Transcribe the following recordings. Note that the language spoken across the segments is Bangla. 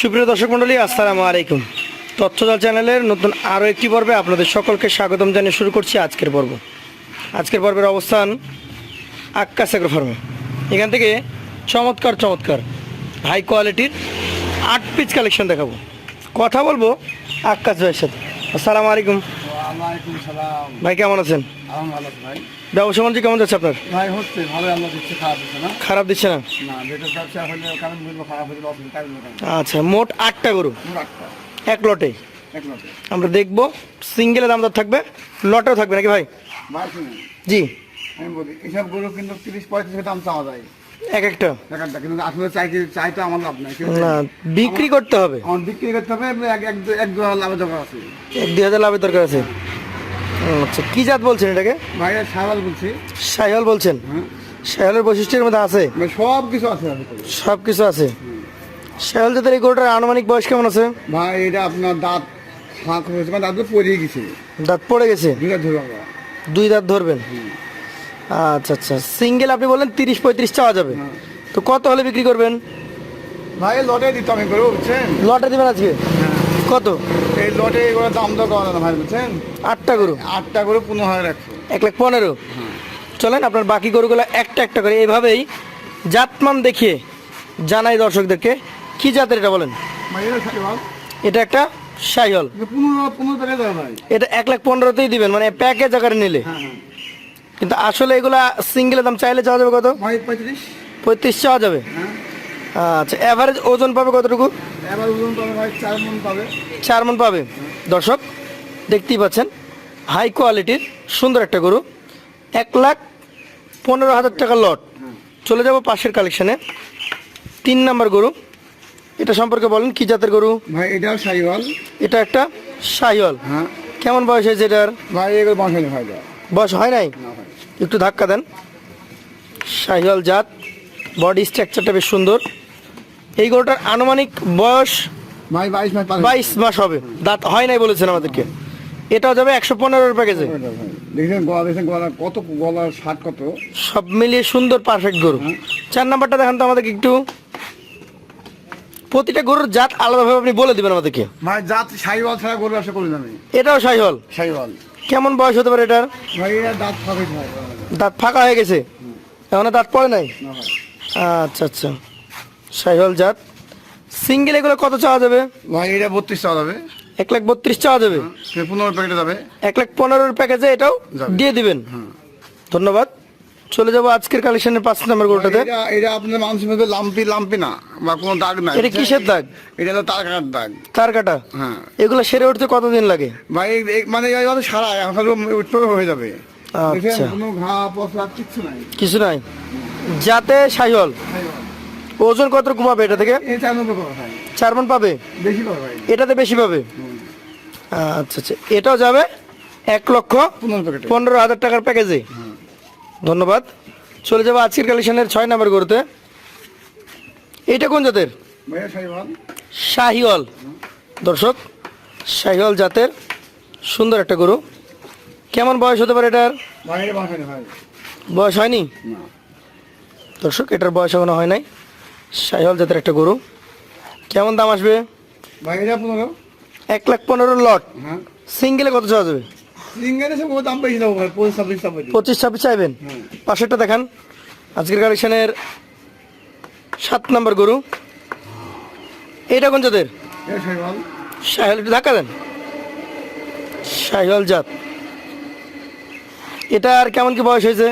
সুপ্রিয় দর্শক মণ্ডলী, আসসালামু আলাইকুম। তথ্যদল চ্যানেলের নতুন আরও একটি পর্বে আপনাদের সকলকে স্বাগতম জানিয়ে শুরু করছি আজকের পর্ব। আজকের পর্বের অবস্থান আক্কাস এগ্রো ফার্মে। এখান থেকে চমৎকার চমৎকার হাই কোয়ালিটির আট পিস কালেকশন দেখাবো। কথা বলব আক্কাস ভাইয়ের সাথে। আসসালামু আলাইকুম। ভাই কেমন আছেন? ব্যবসা বাণিজ্য কেমন যাচ্ছে আপনার? ভাই হচ্ছে ভালো আল্লাহ দিচ্ছে খারাপ দিচ্ছে না। খারাপ দিচ্ছে না? না ব্যবসা হলে কারণ খারাপ হলে আচ্ছা মোট আটটা গরু? এক লটে? আমরা দেখব সিঙ্গেলে দাম থাকবে লটেও থাকবে নাকি ভাই? ভাই জি। আমি বলি এসব গরু কিন্তু তিরিশ পঁয়ত্রিশ দাম চাওয়া যায়। এক একটা। দেখারটা কিন্তু আসলে চাই কি চাই তো আমার লাভ নাই। না বিক্রি করতে হবে। আমার বিক্রি করতে হবে এক এক এক দু হাজার লাভের দরকার আছে। এক দুই হাজার লাভের দরকার আছে। আচ্ছা কি জাত বলছেন এটাকে? ভাই সাবাল বলছি। সাইহল বলছেন? হ্যাঁ। সাইহলের বৈশিষ্ট্যের মধ্যে আছে? ভাই সব কিছু আছে সব কিছু আছে। সাইহল জাতের এই গরুটার আনুমানিক বয়স কেমন আছে? ভাই এটা আপনার দাঁত ফাঁক হয়েছে মানে দাঁত তো পড়িয়ে গেছে। দাঁত পড়ে গেছে? দুটা ধরবো আমরা। দুই দাঁত ধরবেন। আচ্ছা আচ্ছা। সিঙ্গেল আপনি বললেন তিরিশ পঁয়ত্রিশ চাওয়া যাবে। হ্যাঁ। তো কত হলে বিক্রি করবেন? ভাই লটে দিতে আমি করব বুঝছেন? লটে দিবেন আজকে? কত? এই লটে এগুলো দাম দর করা না ভাই বুঝছেন? আটটা গরু? আটটা করে পনেরো হাজার একশো। এক লাখ পনেরো? চলেন আপনার বাকি গরুগুলো একটা একটা করে। এইভাবেই জাতমান দেখিয়ে জানাই দর্শকদেরকে। কি জাতের এটা বলেন? এটা একটা সাইহল। এটা এক লাখ পনেরোতেই দিবেন মানে প্যাকেজ আকারে নিলে। হ্যাঁ হ্যাঁ। কিন্তু আসলে এগুলা সিঙ্গেলের দাম চাইলে চাওয়া যাবে কত? পঁয়ত্রিশ পঁয়ত্রিশ। চাওয়া যাবে? হ্যাঁ। আচ্ছা অ্যাভারেজ ওজন পাবে কতটুকু? এবার ওজন পাবে ভাই চার মন পাবে। দর্শক দেখতেই পাচ্ছেন হাই কোয়ালিটির সুন্দর একটা গরু। এক লাখ পনেরো হাজার টাকা লট চলে যাব পাশের কালেকশনে তিন নাম্বার গরু। এটা সম্পর্কে বলেন কি জাতের গরু? ভাই এটাও সাইওয়াল। এটা একটা সাইহল হ্যাঁ। কেমন বয়স হয়েছে এটার? ভাই এগুলো বাঁশালি ভাই। বয়স হয় নাই? একটু ধাক্কা দেন। সাহিওয়াল জাত বডি স্ট্রাকচারটা বেশ সুন্দর। এই গরুটার আনুমানিক বয়স বাইশ মাস হবে। দাঁত হয় নাই বলেছেন আমাদেরকে। এটাও যাবে একশো পনেরোর প্যাকেজে দেখছেন গলা দেখছেন কত কত। সব মিলিয়ে সুন্দর পারফেক্ট গরু। চার নাম্বারটা দেখান তো আমাদেরকে একটু। প্রতিটা গরুর জাত আলাদাভাবে আপনি বলে দিবেন আমাদেরকে। জাত সাইওয়াল ছাড়া গরু ব্যবসা করি না এটাও সাইহল সাইওয়াল কেমন বয়স হতে পারে এটার? দাঁত ফাঁকে দাঁত ফাঁকা হয়ে গেছে? এখন দাঁত পড়ে নাই? আচ্ছা আচ্ছা। সাইহল জাত। সিঙ্গেল এগুলো কত চাওয়া যাবে? ভাই এটা বত্রিশ চাওয়া যাবে। এক লাখ বত্রিশ চাওয়া যাবে? পনেরো প্যাকেটে যাবে। এক লাখ পনেরোর প্যাকেজে এটাও দিয়ে দিবেন? ধন্যবাদ। চলে যাব আজকের কালেকশনের পাঁচ নম্বর গরুটাতে। এটা আপনার মানুষের মধ্যে লাম্পি লাম্পি না বা কোনো দাগ নাই। এটা কিসের দাগ? এটা হলো তার কাটার দাগ। তার কাটা? হ্যাঁ। এগুলো সেরে উঠতে কতদিন লাগে? ভাই মানে সারা এখন উঠতে হয়ে যাবে। আচ্ছা। কোনো ঘা পশলা কিচ্ছু নাই। কিছু নাই। যাতে সাইহল। ওজন কত কমাবে এটা থেকে? চার মন পাবে বেশি পাবে এটাতে বেশি পাবে? আচ্ছা আচ্ছা। এটাও যাবে এক লক্ষ পনেরো পনেরো হাজার টাকার প্যাকেজে। ধন্যবাদ। চলে যাব আজকের কালেকশনের ছয় নাম্বার গরুতে। এইটা কোন জাতের? শাহিওয়াল দর্শক শাহিওয়াল জাতের সুন্দর একটা গরু। কেমন বয়স হতে পারে এটার? এটা বয়স হয়নি দর্শক এটার বয়স এখনও হয় নাই। শাহিওয়াল জাতের একটা গরু। কেমন দাম আসবে? এটা এক লাখ পনেরো লট। হ্যাঁ। সিঙ্গেলে কত চাওয়া যাবে? পঁচিশ ছাব্বিশ চাইবেন? পাশেরটা দেখান। আজকের কালেকশনের সাত নম্বর গরু। এইটা কোন জাতের? একটু ধাক্কা দেন। জাত। আর কেমন কি বয়স হয়েছে?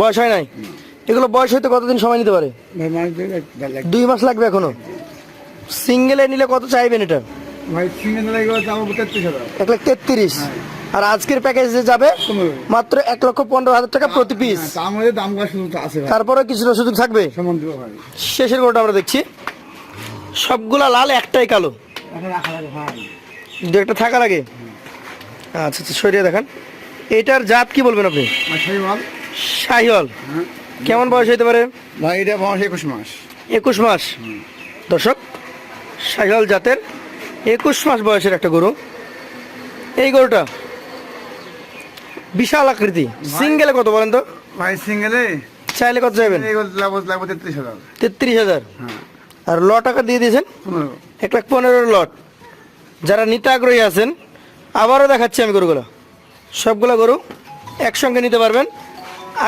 বয়স হয় নাই? এগুলো বয়স হইতে কতদিন সময় নিতে পারে। দুই মাস লাগবে এখনও? সিঙ্গেলে নিলে কত চাইবেন এটা? ভাই সিঙ্গেল দাম তেত্রিশ হাজার। এক লাখ তেত্রিশ। আর আজকের প্যাকেজে যাবে মাত্র এক লক্ষ পনেরো হাজার টাকা প্রতি পিস হ্যাঁ, দাম আছে তারপরে কিছুটা সুযোগ থাকবে। শেষের গরুটা আমরা দেখছি। সবগুলা লাল একটাই কালো। দু একটা থাকার আগে? আচ্ছা আচ্ছা সরিয়ে দেখান। এটার জাত কি বলবেন আপনি? শাহিওয়াল। হ্যাঁ। কেমন বয়স হতে পারে? ভাই এটা বয়স একুশ মাস। একুশ মাস। দর্শক শাহিওয়াল জাতের একুশ মাস বয়সের একটা গরু। এই গরুটা বিশাল আকৃতি। সিঙ্গেলে কত বলেন তো? ভাই সিঙ্গেলে? চাইলে কত লাগবে তেত্রিশ হাজার। তেত্রিশ হাজার। হ্যাঁ। আর ল টাকা দিয়ে দিয়েছেন? এক লাখ পনেরো লট। যারা নিতে আগ্রহী আছেন আবারও দেখাচ্ছি আমি গরুগুলো। সবগুলো গরু একসঙ্গে নিতে পারবেন।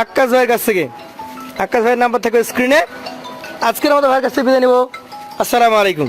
আক্কাস ভাইয়ের কাছ থেকে। আক্কাস ভাইয়ের নাম্বার থাকবে স্ক্রিনে। আজকের মতো ভাইয়ের কাছ থেকে বিদায় নিব। আসসালামু আলাইকুম।